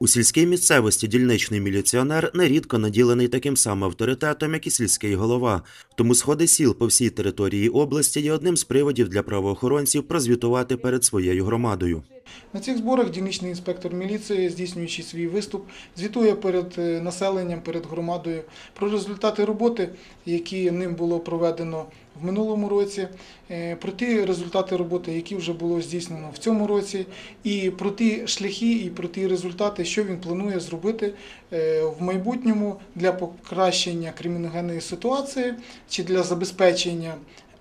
У сільській місцевості дільничний міліціонер нерідко наділений таким самим авторитетом, як і сільський голова. Тому сходи сіл по всій території області є одним з приводів для правоохоронців прозвітувати перед своєю громадою. На цих зборах дільничний інспектор міліції, здійснюючи свій виступ, звітує перед е, населенням, перед громадою про результати роботи, які ним було проведено в минулому році, е, про ті результати роботи, які вже було здійснено в цьому році, і про ті шляхи, і про ті результати, що він планує зробити е, в майбутньому для покращення криміногенної ситуації чи для забезпечення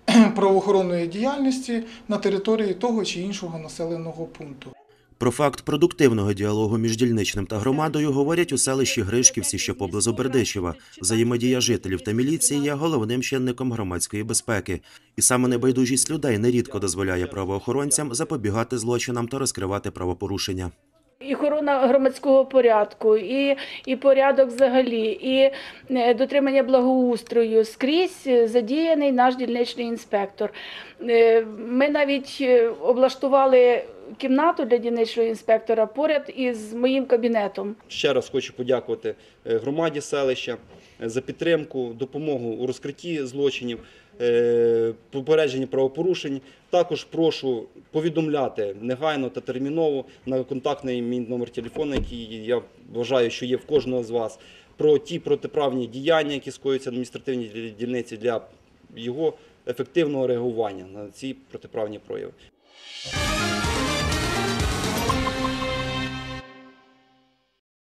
правоохоронної діяльності на території того чи іншого населеного пункту. Про факт продуктивного діалогу між дільничним та громадою говорять у селищі Гришківці, що поблизу Бердичева. Взаємодія жителів та міліції є головним чинником громадської безпеки. І саме небайдужість людей нерідко дозволяє правоохоронцям запобігати злочинам та розкривати правопорушення. І охорона громадського порядку, і, і порядок взагалі, і е, дотримання благоустрою скрізь задіяний наш дільничний інспектор. Е, Ми навіть е, облаштували кімнату для дільничного інспектора поряд із моїм кабінетом. Ще раз хочу подякувати е, громаді селища е, за підтримку, допомогу у розкритті злочинів, е, попередженні правопорушень. Також прошу повідомляти негайно та терміново на контактний мій номер телефону, який я вважаю, що є в кожного з вас, про ті протиправні діяння, які скоюються в адміністративній дільниці для його ефективного реагування на ці протиправні прояви.